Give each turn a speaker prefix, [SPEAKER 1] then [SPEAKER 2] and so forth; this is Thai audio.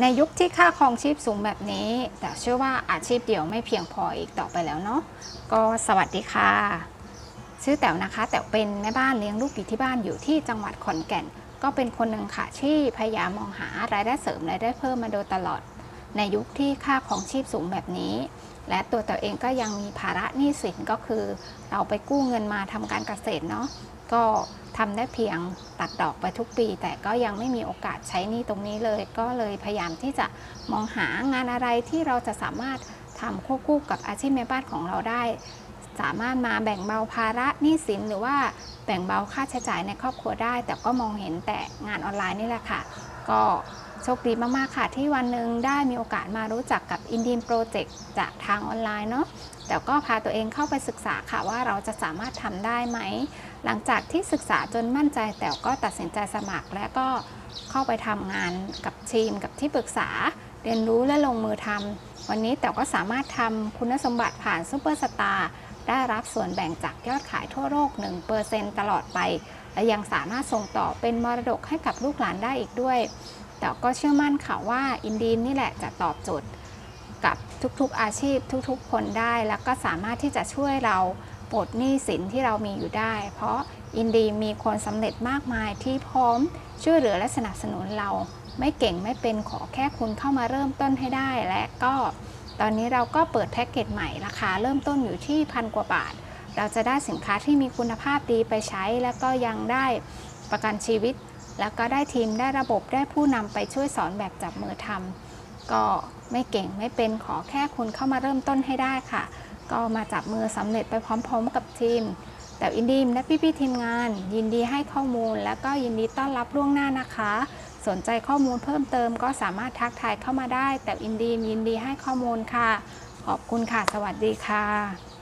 [SPEAKER 1] ในยุคที่ค่าครองชีพสูงแบบนี้ แต่เชื่อว่าอาชีพเดียวไม่เพียงพออีกต่อไปแล้วเนาะก็สวัสดีค่ะ ชื่อแต๋วนะคะ แต๋วเป็นแม่บ้านเลี้ยงลูกอยู่ที่บ้านอยู่ที่จังหวัดขอนแก่น ก็เป็นคนหนึ่งค่ะที่พยายามมองหารายได้เสริมรายได้เพิ่มมาโดยตลอด ในยุคที่ค่าของชีพสูงแบบนี้ และตัวต๋วเองก็ยังมีภาระหนี้สินก็คือ เราไปกู้เงินมาทำการเกษตรเนาะก็ทำได้เพียงตัดดอกไปทุกปี แต่ก็ยังไม่มีโอกาสใช้หนี้ตรงนี้เลย ก็เลยพยายามที่จะมองหางานอะไรที่เราจะสามารถทำควบคู่กับอาชีพแม่บ้านของเราได้ สามารถมาแบ่งเบาภาระหนี้สินหรือว่าแบ่งเบาค่าใช้จ่ายในครอบครัวได้ แต่ก็มองเห็นแต่งานออนไลน์นี่แหละค่ะ ก็ โชคดีมากๆ ค่ะที่วันหนึ่งได้มีโอกาสมารู้จักกับ i n d i e m Project จากทางออนไลน์เนาะแต่ก็พาตัวเองเข้าไปศึกษาค่ะว่าเราจะสามารถทำได้ไหม หลังจากที่ศึกษาจนมั่นใจแต่ก็ตัดสินใจสมัครและก็เข้าไปทำงานกับทีมกับที่ปรึกษา เรียนรู้และลงมือทำวันนี้แต่ก็สามารถทำคุณสมบัติผ่านซูเปอร์สตาร์ได้รับส่วนแบ่งจากยอดขายทั่วโลก1%ตลอดไป และยังสามารถส่งต่อเป็นมรดกให้กับลูกหลานได้อีกด้วย แต่ก็เชื่อมั่นค่ะว่าอินดีมนี่แหละจะตอบโจทย์กับทุกๆอาชีพทุกๆ คนได้ แล้วก็สามารถที่จะช่วยเราปลดหนี้สินที่เรามีอยู่ได้ เพราะอินดีมมีคนสำเร็จมากมายที่พร้อมช่วยเหลือและสนับสนุนเรา ไม่เก่งไม่เป็นขอแค่คุณเข้ามาเริ่มต้นให้ได้ และก็ตอนนี้เราก็เปิดแพ็กเกจใหม่ราคาเริ่มต้นอยู่ที่พันกว่าบาท เราจะได้สินค้าที่มีคุณภาพดีไปใช้ แล้วก็ยังได้ประกันชีวิต แล้วก็ได้ทีมได้ระบบได้ผู้นำไปช่วยสอนแบบจับมือทำก็ไม่เก่งไม่เป็นขอแค่คุณเข้ามาเริ่มต้นให้ได้ค่ะ ก็มาจับมือสำเร็จไปพร้อมๆ กับทีม แต่อินดีมและพี่ๆทีมงาน ยินดีให้ข้อมูล และก็ยินดีต้อนรับล่วงหน้านะคะ สนใจข้อมูลเพิ่มเติมก็สามารถทักทายเข้ามาได้ แต่อินดีมยินดีให้ข้อมูลค่ะ ขอบคุณค่ะ สวัสดีค่ะ